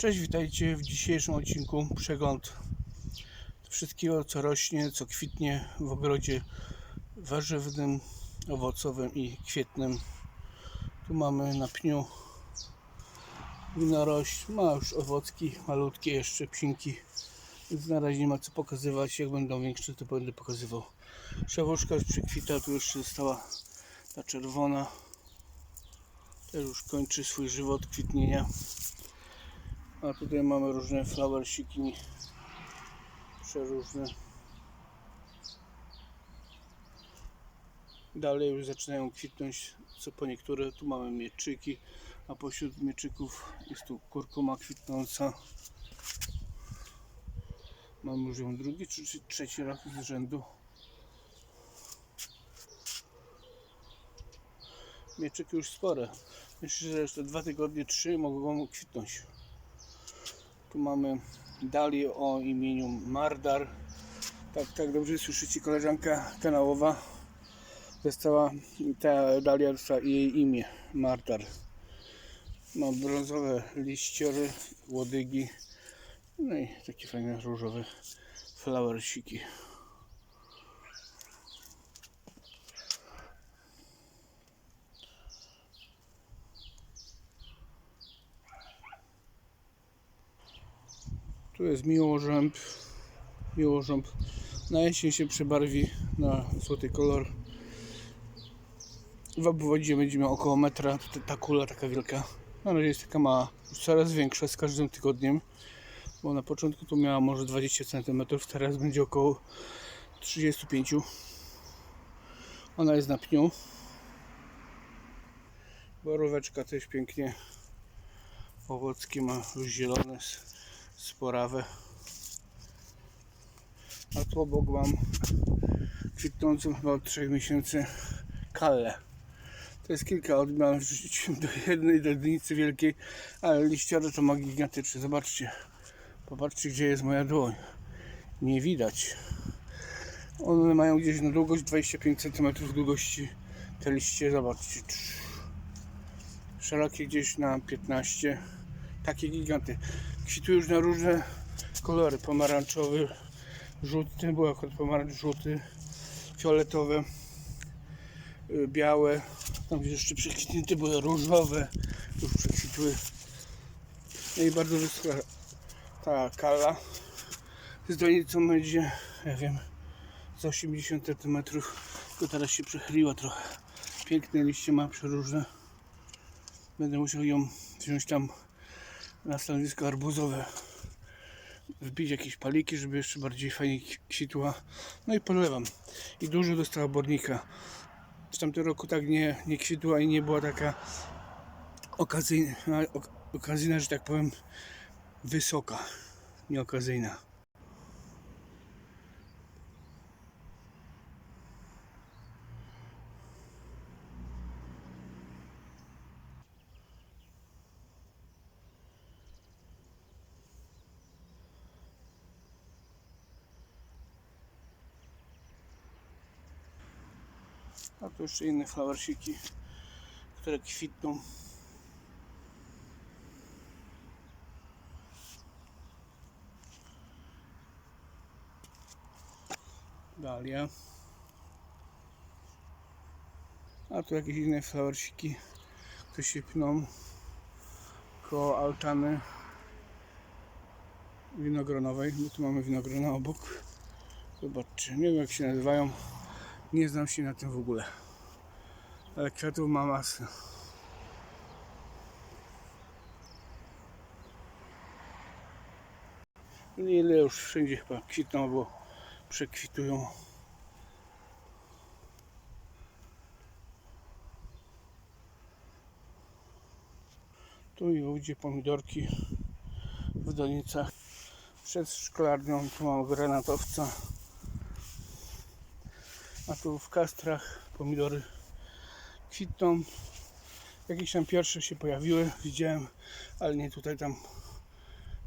Cześć, witajcie w dzisiejszym odcinku przegląd wszystkiego co rośnie, co kwitnie w ogrodzie warzywnym, owocowym i kwietnym. Tu mamy na pniu winorość, ma już owocki, malutkie jeszcze psinki, więc na razie nie ma co pokazywać, jak będą większe to będę pokazywał. Szawuszka już przekwita, tu jeszcze została ta czerwona, też już kończy swój żywot kwitnienia. A tutaj mamy różne flowersiki przeróżne. Dalej już zaczynają kwitnąć, co po niektóre. Tu mamy mieczyki, a pośród mieczyków jest tu kurkuma kwitnąca. Mamy już ją drugi czy czy trzeci raz z rzędu. Mieczyki już spore. Myślę, że jeszcze dwa tygodnie, trzy mogą kwitnąć. Tu mamy dalię o imieniu Mardar. Tak, tak dobrze słyszycie, koleżanka kanałowa dostała, ta dalia dostała jej imię, Mardar. Ma brązowe liściory, łodygi, no i takie fajne różowe flowersiki. Tu jest miłożęb. Miłożąb na jesień się przebarwi na złoty kolor. W obwodzie będzie miał około metra. Ta, kula taka wielka. Na razie jest taka mała. Już coraz większa z każdym tygodniem. Bo na początku to miała może 20 cm, teraz będzie około 35 Ona jest na pniu. Boróweczka też pięknie owocki ma już zielone, s- sporawe. A tu obok mam kwitnącą chyba od 3 miesięcy kallę. To jest kilka odmian wrzuciłem do jednej dednicy wielkiej, ale liściory to ma gigantyczne. Zobaczcie. Popatrzcie gdzie jest moja dłoń. Nie widać. One mają gdzieś na długość 25 cm długości te liście. Zobaczcie. Szerokie gdzieś na 15 takie giganty. Kwitują już na różne kolory. Pomarańczowy, żółty, był akurat pomarańcz żółty, fioletowe, y, białe. Tam gdzie jeszcze przekwitnięte były różowe, już przekwitły. No i bardzo wysoka ta kala. Z donicą będzie, ja wiem, z 80 cm. Tylko teraz się przechyliła trochę. Piękne liście ma przeróżne. Będę musiał ją wziąć tam na stanowisko arbuzowe wbić jakieś paliki, żeby jeszcze bardziej fajnie kwi- kwitła. No i polewam. I dużo dostała bornika. W tamtym roku tak nie, nie kwitła i nie była taka okazyjna, ok- okazyjna, że tak powiem, wysoka, nie okazyjna. Tu jeszcze inne flowersiki, które kwitną. Dalia. A tu jakieś inne flowersiki, które się pną koło altany winogronowej, bo tu mamy winogrona obok. Zobaczcie, nie wiem jak się nazywają. Nie znam się na tym w ogóle. Ale kwiatów ma masę. Ile już wszędzie chyba kwitną, bo przekwitują. Tu i ujdzie pomidorki w donicach. Przed szklarnią tu mam granatowca. A tu w kastrach pomidory kwitną. Jakieś tam pierwsze się pojawiły, widziałem, ale nie tutaj, tam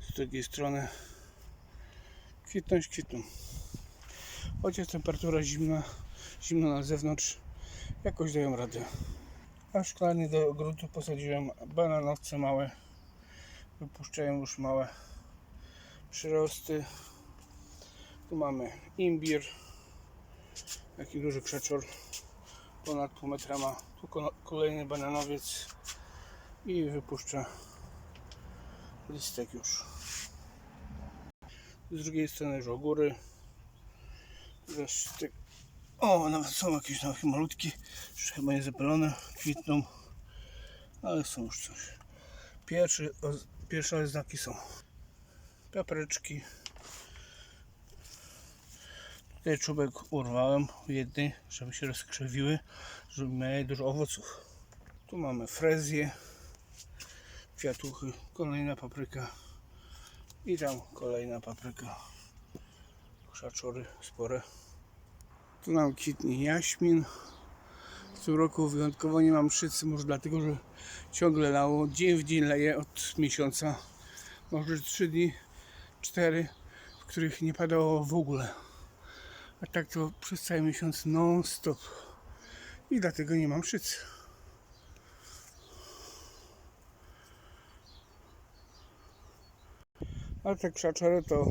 z drugiej strony. Kwitnąć kwitną. Chociaż temperatura zimna, zimno na zewnątrz, jakoś dają radę. A w szklanie do gruntu posadziłem bananowce małe. wypuszczają już małe przyrosty. Tu mamy imbir, taki duży krzaczor, ponad pół metra ma. Tu ko- kolejny bananowiec i wypuszcza listek już. Z drugiej strony już ogóry. Zresztą o, nawet są jakieś takie malutkie, jeszcze chyba nie zapalone, kwitną, ale są już coś. Pierwszy, pierwsze oznaki są papryczki. Tutaj czubek urwałem jednej, żeby się rozkrzewiły, żeby miały dużo owoców. Tu mamy frezję, kwiatuchy, kolejna papryka i tam kolejna papryka. Krzaczory spore. Tu nam kwitnie jaśmin. W tym roku wyjątkowo nie mam szycy, może dlatego, że ciągle lało. Dzień w dzień leje od miesiąca. Może 3 dni, 4, w których nie padało w ogóle. A tak to przez cały miesiąc non stop. I dlatego nie mam szycy. Ale te krzaczory to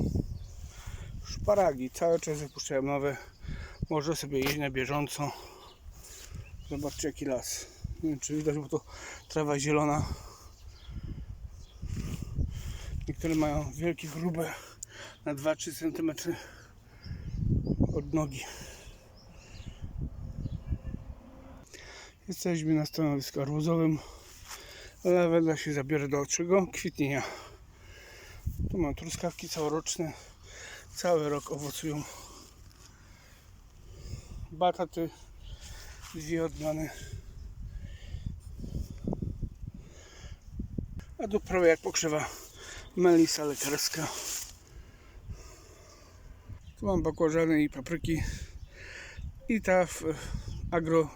szparagi. Cały czas wypuszczają nowe. Można sobie jeść na bieżąco. Zobaczcie jaki las. Nie wiem czy widać, bo to trawa zielona. Niektóre mają wielkie, grube na 2-3 cm od nogi. Jesteśmy na stanowisku arbuzowym. Lawenda się zabiera do czego? Kwitnienia. Tu mam truskawki całoroczne. Cały rok owocują. Bataty. Dwie odmiany. A tu prawie jak pokrzywa melisa lekarska. Tu mam bakłażany i papryki. I ta w agro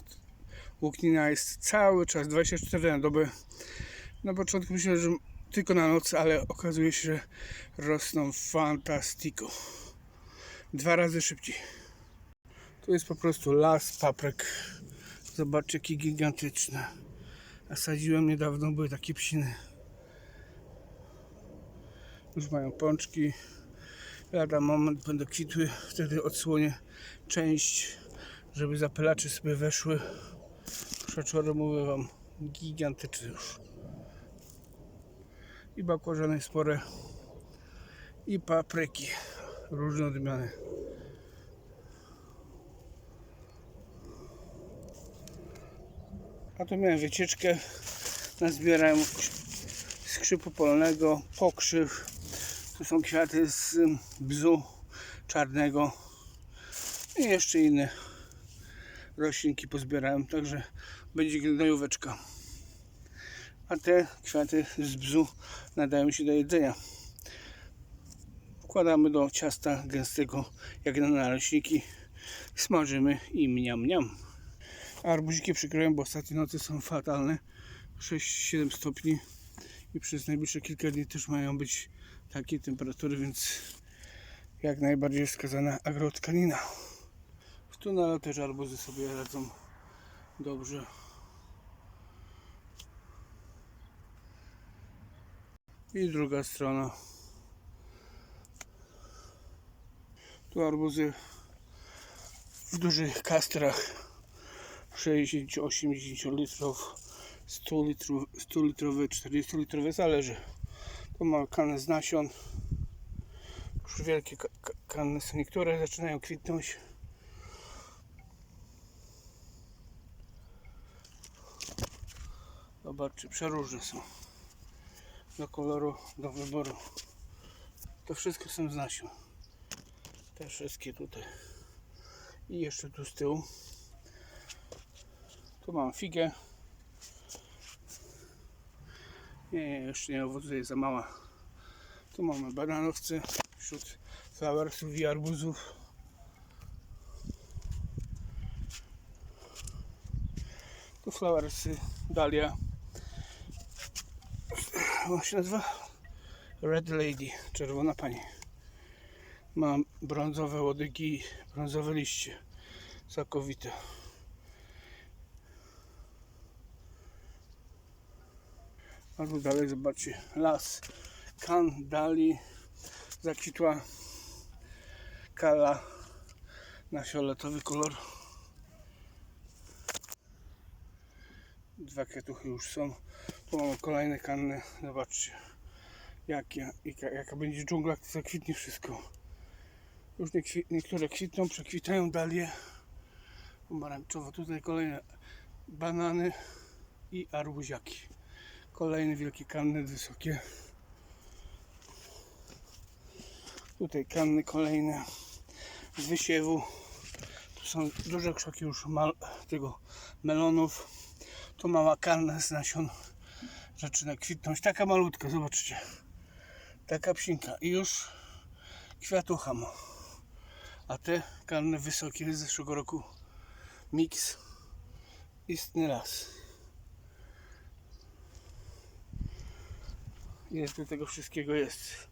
łuknina jest cały czas 24 na dobę. Na początku myślałem, że tylko na noc, ale okazuje się, że rosną fantastico. Dwa razy szybciej. Tu jest po prostu las papryk. Zobaczcie, jakie gigantyczne. A sadziłem niedawno, były takie psiny. Już mają pączki. Lada moment będą kwitły. Wtedy odsłonię część, żeby zapylacze sobie weszły. Krzaczory mówię wam, gigantyczne już. I bakłażany spore. I papryki. Różne odmiany. A tu miałem wycieczkę. Nazbierałem skrzypu polnego, pokrzyw. Tu są kwiaty z bzu czarnego. I jeszcze inne roślinki pozbierałem. Także będzie gnojóweczka. A te kwiaty z bzu nadają się do jedzenia. Wkładamy do ciasta gęstego, jak na naleśniki. Smażymy i mniam mniam. Arbuziki przykryłem, bo ostatnie nocy są fatalne. 6-7 stopni i przez najbliższe kilka dni też mają być takie temperatury, więc jak najbardziej wskazana agrotkanina. W tunelu też arbuzy sobie radzą dobrze. I druga strona. Tu arbuzy w dużych kastrach 60-80 litrów, 100 litrów, 100 litrowe, 40 litrowe, zależy. Tu mamy kanę z nasion. Już wielkie ka- ka- kany są, niektóre zaczynają kwitnąć. Zobaczcie, przeróżne są. Do koloru, do wyboru. To wszystko są z nasion. Te wszystkie tutaj. I jeszcze tu z tyłu. Tu mam figę. Nie, jeszcze nie owocuje, za mała. Tu mamy bananowce wśród flowersów i arbuzów. Tu flowersy, dalia. Jak się nazywa? Red Lady, czerwona pani. Mam brązowe łodygi, brązowe liście. Całkowite. A tu dalej zobaczcie, las kandali, zakwitła kala na fioletowy kolor. Dwa kwiatuchy już są. Tu mamy kolejne kanny. Zobaczcie, jakie, jaka, jaka będzie dżungla, to zakwitnie wszystko. Już nie niektóre kwitną, przekwitają dalie pomarańczowo. Tutaj kolejne banany i arbuziaki. Kolejne wielkie kanny wysokie. Tutaj kanny kolejne z wysiewu. Tu są duże krzoki już mal, tego melonów. Tu mała kanna z nasion zaczyna kwitnąć. Taka malutka, zobaczcie. Taka psinka. I już kwiatucha. A te kanny wysokie z zeszłego roku mix istny las. Tu tego wszystkiego jest.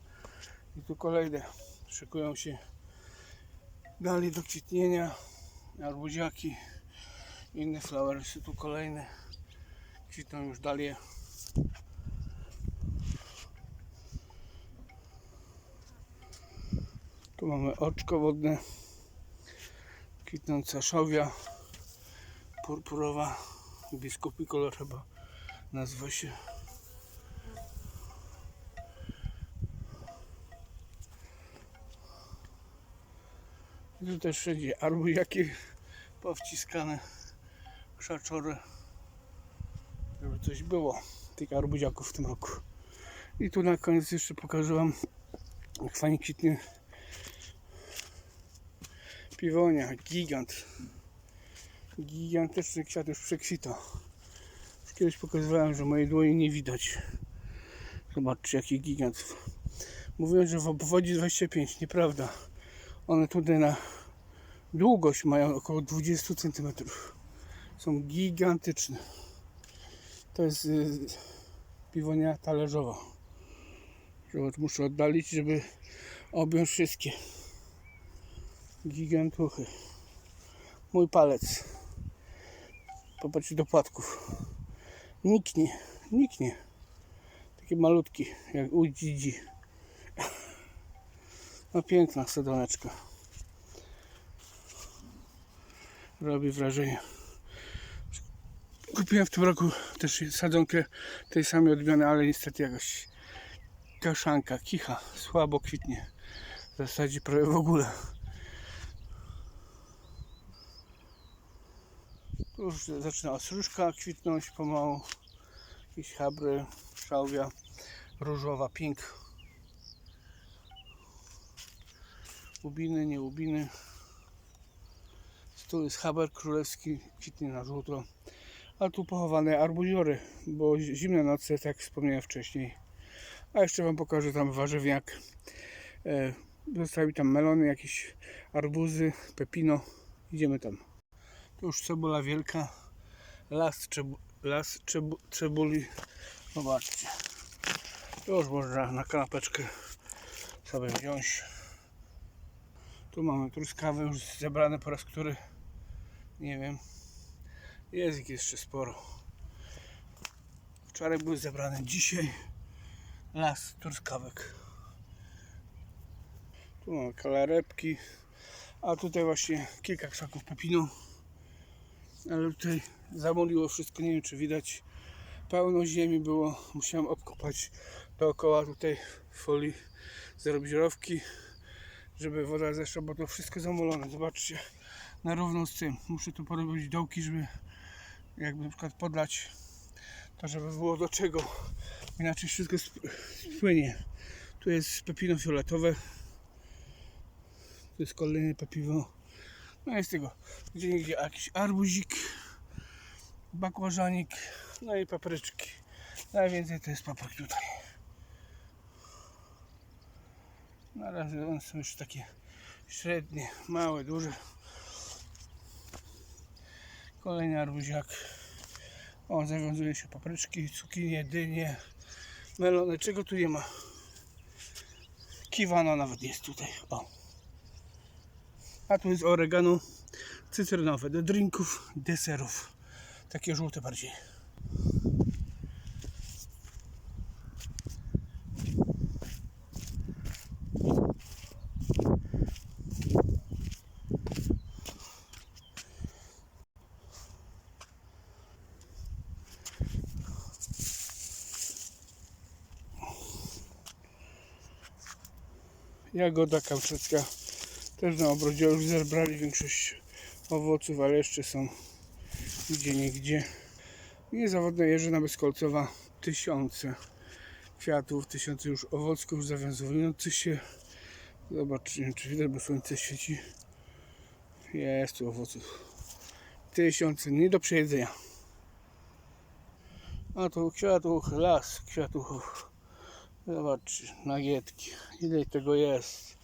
I tu kolejne szykują się dalej do kwitnienia. Arbuziaki, inne flowersy, tu kolejne kwitną już dalej. Tu mamy oczko wodne, kwitnąca szałwia, purpurowa, biskupi kolor chyba nazywa się. Tu też wszędzie arbuziaki powciskane, krzaczory, żeby coś było tych arbuziaków w tym roku. I tu na koniec jeszcze pokażę Wam jak fajnie kwitnie piwonia, gigant. Gigantyczny kwiat już przekwita. Kiedyś pokazywałem, że mojej dłoni nie widać. Zobaczcie jaki gigant. Mówiłem, że w obwodzie 25, nieprawda. One tutaj na długość mają około 20 cm. Są gigantyczne. To jest y, piwonia talerzowa. Muszę oddalić, żeby objąć wszystkie gigantuchy. Mój palec. Popatrzcie do płatków. Niknie, niknie. Takie malutki, jak u dzidzi. No piękna sadoneczka. Robi wrażenie. Kupiłem w tym roku też sadzonkę tej samej odmiany, ale niestety jakoś kaszanka, kicha, słabo kwitnie. W zasadzie prawie w ogóle. Już zaczyna osruszka kwitnąć pomału. Jakieś chabry, szałwia, różowa, pink. Ubiny, nie ubiny. Tu jest haber królewski, kwitnie na żółto. A tu pochowane arbuziory, bo zi- zimne noce, tak wspomniałem wcześniej. A jeszcze Wam pokażę tam warzywniak. E, zostawi tam melony, jakieś arbuzy, pepino. Idziemy tam. Tu już cebula wielka. Las, cebu, las cebu, cebuli. Zobaczcie. Już można na kanapeczkę sobie wziąć. Tu mamy truskawy już zebrane po raz który. Nie wiem. Jest jeszcze sporo. Wczoraj były zebrane. Dzisiaj las truskawek. Tu mamy kalarepki. A tutaj właśnie kilka krzaków pepinu. Ale tutaj zamoliło wszystko. Nie wiem czy widać. Pełno ziemi było. Musiałem obkopać dookoła tutaj folii zrobić rowki, żeby woda zeszła, bo to wszystko zamolone. Zobaczcie, na równo z tym. Muszę tu porobić dołki, żeby jakby na przykład podlać to, żeby było do czego. Inaczej wszystko sp- spłynie. Tu jest pepino fioletowe. Tu jest kolejne pepiwo. No jest tego. Gdzie niegdzie jakiś arbuzik, bakłażanik, no i papryczki. Najwięcej to jest papryk tutaj. Na razie one są już takie średnie, małe, duże. Kolejny arbuziak. O, zawiązuje się papryczki, cukinie, dynie, melony. Czego tu nie ma? Kiwana nawet jest tutaj. O. A tu jest oregano cytrynowe do drinków, deserów. Takie żółte bardziej. Jagoda kauczecka też na obrodzie już zebrali większość owoców, ale jeszcze są gdzie niegdzie. Niezawodna jeżyna bezkolcowa. Tysiące kwiatów, tysiące już owocków zawiązujących się. Zobaczcie, czy widać, bo słońce świeci. Jest tu owoców. Tysiące, nie do przejedzenia. A tu kwiatuch, las kwiatuchów. Zobaczcie, nagietki. Ile tego jest?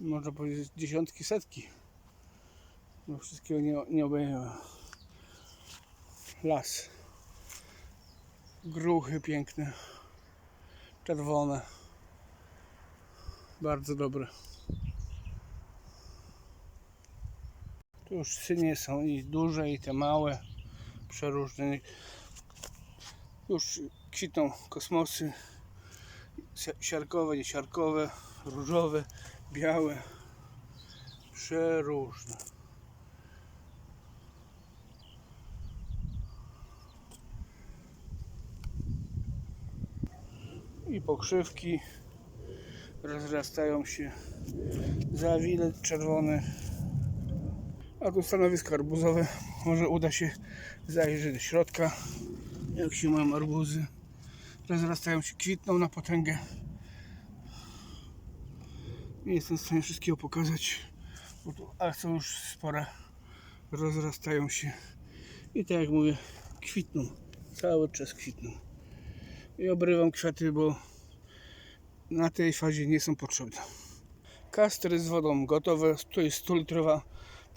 Można powiedzieć dziesiątki, setki. No wszystkiego nie, nie obejmę. Las. Gruchy piękne. Czerwone. Bardzo dobre. Tu już synie są i duże i te małe. Przeróżne. Już kwitną kosmosy. Si- Siarkowe, niesiarkowe, różowe, białe. Przeróżne. i pokrzywki rozrastają się zawilec czerwony a tu stanowisko arbuzowe może uda się zajrzeć do środka jak się mają arbuzy rozrastają się, kwitną na potęgę. Nie jestem w stanie wszystkiego pokazać bo tu, ale są już spore. Rozrastają się. I tak jak mówię kwitną. Cały czas kwitną. I obrywam kwiaty, bo na tej fazie nie są potrzebne. Kastry z wodą gotowe, tu jest 100 litrowa,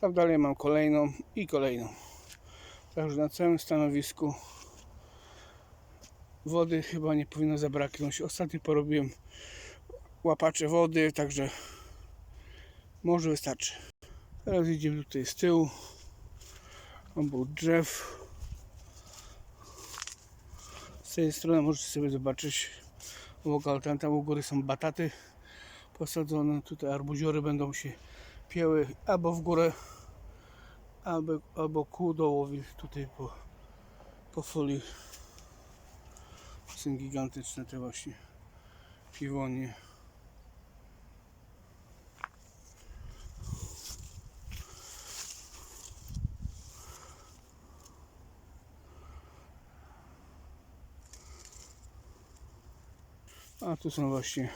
tam dalej mam kolejną i kolejną. Także na całym stanowisku wody chyba nie powinno zabraknąć. Ostatnio porobiłem łapacze wody, także może wystarczy. Teraz idziemy tutaj z tyłu, obok drzew. Z tej strony możecie sobie zobaczyć lokal, tam, tam u góry są bataty posadzone, tutaj arbuziory będą się pieły albo w górę, albo, albo ku dołowi tutaj po, po folii. Są gigantyczne te właśnie piwonie. A tu są właśnie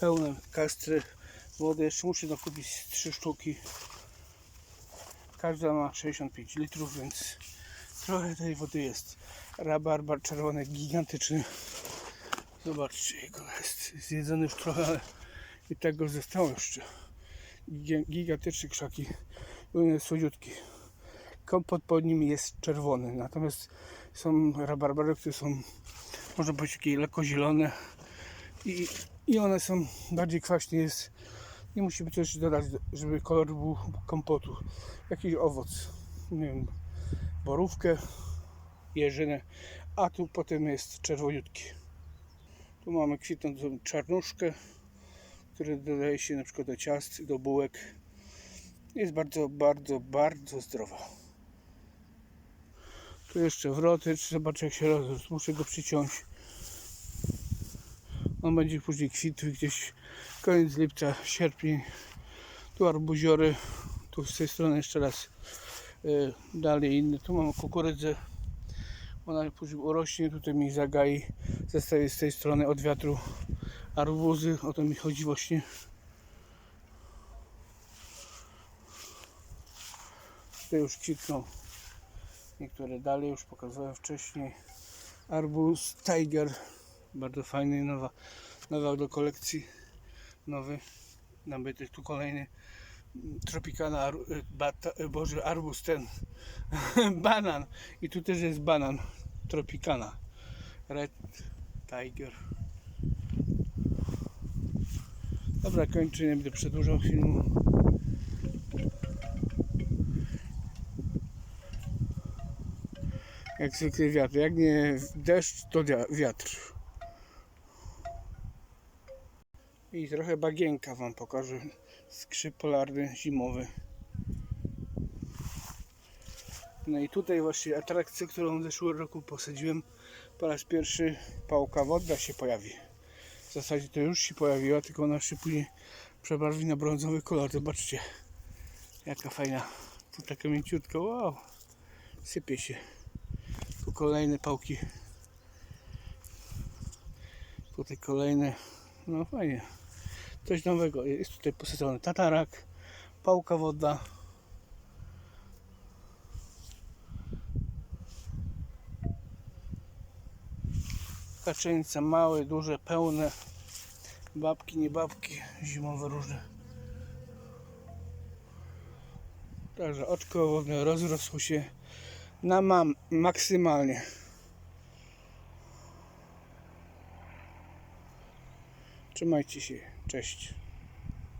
pełne kastry wody. Jeszcze muszę dokupić trzy sztuki. Każda ma 65 litrów, więc trochę tej wody jest. Rabarbar czerwony, gigantyczny. Zobaczcie, jego jest zjedzony już trochę, ale i tego zostało jeszcze. Giga- Gigantyczne krzaki. I on jest słodziutki. Kompot pod nim jest czerwony, natomiast są rabarbary, które są można powiedzieć takie lekko zielone i, i one są bardziej kwaśne jest nie musimy coś dodać, żeby kolor był kompotu jakiś owoc nie wiem, borówkę jeżynę a tu potem jest czerwoniutki tu mamy kwitnącą czarnuszkę który dodaje się na przykład do ciast, do bułek jest bardzo, bardzo, bardzo zdrowa tu jeszcze wrotycz, zobaczę jak się rozrósł. Muszę go przyciąć. On będzie później kwitł gdzieś koniec lipca, sierpień. Tu arbuziory. Tu z tej strony jeszcze raz dalej inne. Tu mam kukurydzę. Ona później urośnie. Tutaj mi zagai. Z tej strony od wiatru arbuzy. O to mi chodzi właśnie. Tutaj już kwitną niektóre dalej już pokazałem wcześniej arbuz tiger bardzo fajny nowa, nowa do kolekcji nowy nabyty tu kolejny tropikana ar, bata, boże arbuz ten banan i tu też jest banan tropikana red tiger dobra kończę nie będę przedłużał filmu jak zwykle wiatr. Jak nie deszcz, to wiatr. I trochę bagienka Wam pokażę. Skrzyp polarny zimowy. No i tutaj właśnie atrakcja, którą w zeszłym roku posadziłem po raz pierwszy pałka wodna się pojawi. W zasadzie to już się pojawiła, tylko ona się później przebarwi na brązowy kolor. Zobaczcie, jaka fajna. Tu taka mięciutka, wow. Sypie się. Tu kolejne pałki. Tutaj kolejne. No fajnie. Coś nowego. Jest tutaj posadzony tatarak, pałka wodna. Kaczyńce małe, duże, pełne. Babki, nie babki, zimowe różne. Także oczko wodne rozrosło się na mam maksymalnie. Trzymajcie się. Cześć.